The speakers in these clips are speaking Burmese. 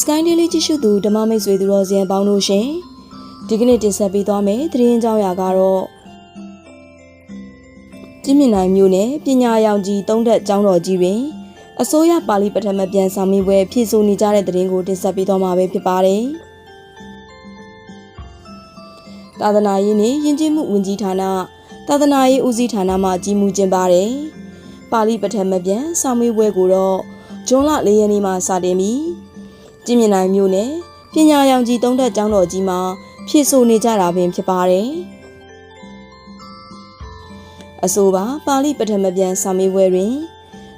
Sky Daily ကြည့်ရှုသူဓမ္မမိတ်ဆွေသူတော်စင်ပေါင်းတို့ရှင်ဒီကနေ့တင်ဆက်ပေးသွားမယ့်သတင်းကြောင်းရာကတော့ကြည်မြင့်နိုင်မျိုးနဲ့ပညာရောင်ကြီးသုံးသက်ကျောင်းတော်ကြီးတွင်အစိုးရပါဠိပထမပြန်စာမေးပွဲဖြည့်ဆို့နေကြတဲ့သတင်းကိုတင်ဆက်ပေးသွားမှာပဲဖြစ်ပါတယ်။သာသနာရေးနှင့်ယဉ်ကျေးမှုဝန်ကြီးဌာနသာသနာရေးဦးစီးဌာနမှကြီးမှုကျင်းပါတယ်။ပါဠိပထမပြန်စာမေးပွဲကိုတော့ဇွန်လ၄ရက်နေ့မှစတင်ပြီး ကြည်မြင့်နိုင်မျိုးနဲ့ပညာရောင်ကြီးသုံးသက်ကျောင်းတော်ကြီးမှာဖြည့်ဆို့နေကြတာပင်ဖြစ်ပါတယ်။အဆိုပါပါဠိပထမပြန်စာမေးပွဲတွင်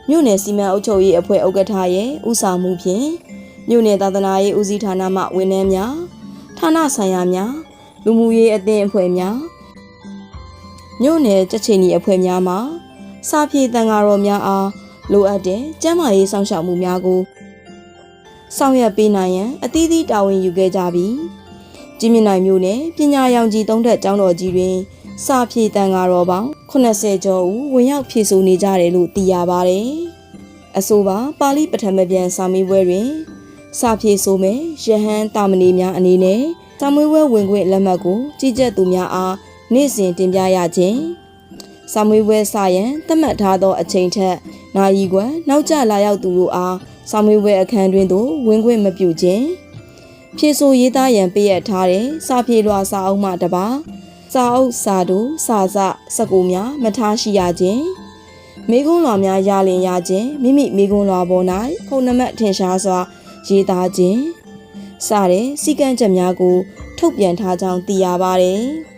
မြို့နယ်စီမံအုပ်ချုပ်ရေးအဖွဲ့ဥက္ကဋ္ဌရဲ့ဦးဆောင်မှုဖြင့်မြို့နယ်သာသနာရေးဦးစီးဌာနမှဝန်ထမ်းများဌာနဆိုင်ရာများလူမှုရေးအသင်းအဖွဲ့များမြို့နယ်ကြက်ချီနီအဖွဲ့များမှစာပြေတန်ဃာတော်များအားလိုအပ်တဲ့ကျန်းမာရေးစောင့်ရှောက်မှုများကို ဆောင်ရွက်ပေးနိုင်ရန်အသီးသီးတာဝန်ယူခဲ့ကြပြီးကြီးမြင့်နိုင်မျိုးနဲ့ပညာရောင်ကြီးသုံးထက်ကျောင်းတော်ကြီးတွင်စာဖြည့်တန်ဃာတော်ပေါင်း80ကျော်ဦးဝင်ရောက်ဖြည့်ဆို့နေကြတယ်လို့သိရပါတယ်။အဆိုပါပါဠိပထမပြန်စာမေးပွဲတွင်စာဖြည့်ဆိုမဲ့ယဟန်တာမဏေများအနေနဲ့စာမေးပွဲဝင်ခွင့်လက်မှတ်ကိုကြီးကြပ်သူများအားနေ့စဉ်တင်ပြရခြင်းစာမေးပွဲစာရန်သတ်မှတ်ထားသောအချိန်ထက်နာရီကွယ်နောက်ကျလာရောက်သူတို့အား စာမေးပွဲအခန်းတွင်သို့ဝင်ခွင့်မပြုခြင်းဖြည့်ဆို့ရေးသားရန်ပေးရထားတဲ့စာဖြည့်လွှာစာအုပ်မှတပါစာအုပ်စာတို့စာစစကူများမထားရှိရခြင်းမိကုံးလွှာများရလင်ရခြင်းမိမိမိကုံးလွှာပေါ်၌ခုံနမတ်ထင်ရှားစွာ ရေးသားခြင်းစတဲ့စီကံချက်များကို ထုတ်ပြန်ထားကြောင်းသိရပါတယ်။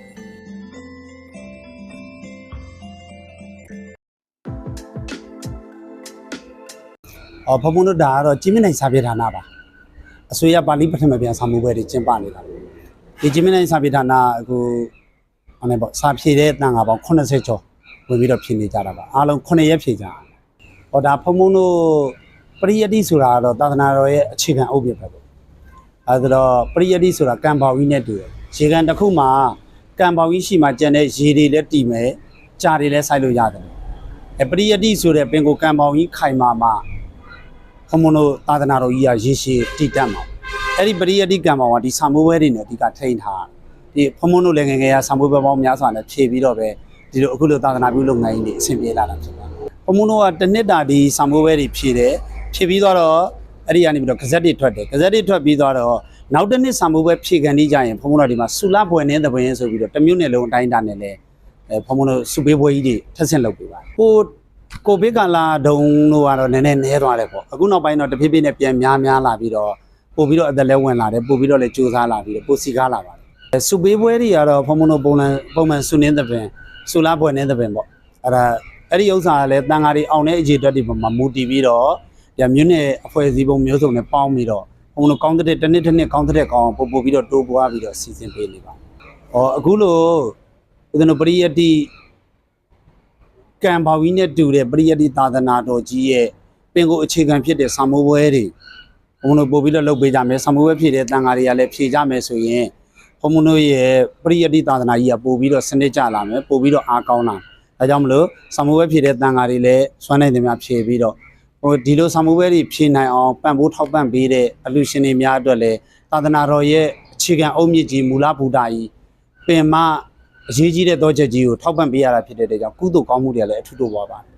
အော်ဘုံဘုံတို့ဒါကတော့ကြီးမြင့်နိုင်စာပြေဌာနပါအစိုးရပါဠိပထမပြန်စာမှုပွဲတွေကျင်းပနေတာဒီကြီးမြင့်နိုင်စာပြေဌာနအခုဟောနေပေါ့စာဖြည့်တဲ့တန်ခါပေါင်း80ကျော်ဝင်ပြီးတော့ဖြည့်နေကြတာပါအားလုံး9ရက်ဖြည့်ကြတာဟောဒါဘုံဘုံတို့ပရိယတိဆိုတာကတော့သာသနာတော်ရဲ့အခြေခံအုပ်ပြပဲပေါ့အဲဒါတော့ပရိယတိဆိုတာကံပေါကြီးနဲ့တူတယ်ရေကန်တစ်ခုမှာကံပေါကြီးရှိမှကျန်တဲ့ရေတွေလည်းတည်မယ်ကြားတွေလည်းစိုက်လို့ရတယ်အဲပရိယတိဆိုတဲ့ပင်ကိုကံပေါကြီးခိုင်မာမှာ ဘုံဘုံတို့သာသနာတော်ကြီးကရေရှည်တည်တတ်မှာအဲ့ဒီပရိယတိကံပေါ်မှာဒီဆံမိုးပွဲတွေနဲ့အဓိကထိန်းထားဒီဘုံဘုံတို့လည်းငယ်ငယ်ကဆံမိုးပွဲပေါင်းများစွာနဲ့ဖြည့်ပြီးတော့ပဲဒီလိုအခုလိုသာသနာပြုလုပ်ငန်းကြီးတွေအဆင်ပြေလာတာဖြစ်ပါတယ်ဘုံဘုံတို့ကတစ်နှစ်တာဒီဆံမိုးပွဲတွေဖြည့်တယ်ဖြည့်ပြီးတော့အဲ့ဒီကနေပြီးတော့ဂဇက်တွေထွက်တယ်ဂဇက်တွေထွက်ပြီးတော့နောက်တစ်နှစ်ဆံမိုးပွဲဖြည့်ကန်နေကြရင်ဘုံဘုံတို့ဒီမှာဆူလာပွဲနဲ့တပွဲဆိုပြီးတော့တစ်မျိုးနဲ့လုံးအတိုင်းအတာနဲ့လည်းအဲဘုံဘုံတို့စုပေးပွဲကြီးတွေထက်ဆင့်လုပ်ပေးပါတယ်ကို ကိုဗစ်ကာလာဒုံတို့ကတော့နည်းနည်းနည်းသွားတယ်ပေါ့အခုနောက်ပိုင်းတော့တဖြည်းဖြည်းနဲ့ပြန်များများလာပြီးတော့ပို့ပြီးတော့အသက်လဲဝင်လာတယ်ပို့ပြီးတော့လည်းစူးစမ်းလာပြီးတော့ပို့စီကားလာပါတယ်စုပေးပွဲတွေကတော့ဘုံဘုံတို့ပုံမှန်ပုံမှန်စုနင်းတဲ့ပင်ဆူလာပွဲနင်းတဲ့ပင်ပေါ့အဲ့ဒါအဲ့ဒီဥစ္စာကလည်းတန်ဃာတွေအောင်တဲ့အခြေအတွက်တွေပေါ်မှာမူတည်ပြီးတော့ညမြို့နယ်အဖွဲ့အစည်းပုံမျိုးစုံနဲ့ပေါင်းပြီးတော့ဘုံဘုံတို့ကောင်းတဲ့တစ်နှစ်တစ်နှစ်ကောင်းတဲ့ကောင်းပို့ပို့ပြီးတော့တိုးပွားပြီးတော့စီစဉ်ပေးနေပါတယ်။ဟောအခုလို့ဦးဇင်းတို့ပရိယတ္တိ ကံဘာဝီနဲ့တူတဲ့ပရိယတ္တိသာသနာတော်ကြီးရဲ့ပင်ကိုအခြေခံဖြစ်တဲ့ဆာမိုးပွဲတွေဘုံတို့ပို့ပြီးတော့လုပ်ပေးကြမယ်ဆာမိုးပွဲဖြစ်တဲ့တန်ဃာတွေကလည်းဖြည့်ကြမယ်ဆိုရင်ဘုံတို့ရဲ့ပရိယတ္တိသာသနာကြီးကပို့ပြီးတော့စနစ်ကျလာမယ်ပို့ပြီးတော့အားကောင်းလာဒါကြောင့်မလို့ဆာမိုးပွဲဖြစ်တဲ့တန်ဃာတွေလည်းစွမ်းနိုင်တယ်များဖြည့်ပြီးတော့ဟိုဒီလိုဆာမိုးပွဲတွေဖြည့်နိုင်အောင်ပံ့ပိုးထောက်ပံ့ပေးတဲ့အလူရှင်တွေများအတွက်လည်းသာသနာတော်ရဲ့အခြေခံအုတ်မြစ်ကြီးမူလဘူတာကြီးပင်မ အရေးကြီးတဲ့သောချက်ကြီးကိုထောက်ပံ့ပေးရတာဖြစ်တဲ့အတွက်ကြောင့်ကုသိုလ်ကောင်းမှုတွေကလည်းအထူးတိုးပွားပါတယ်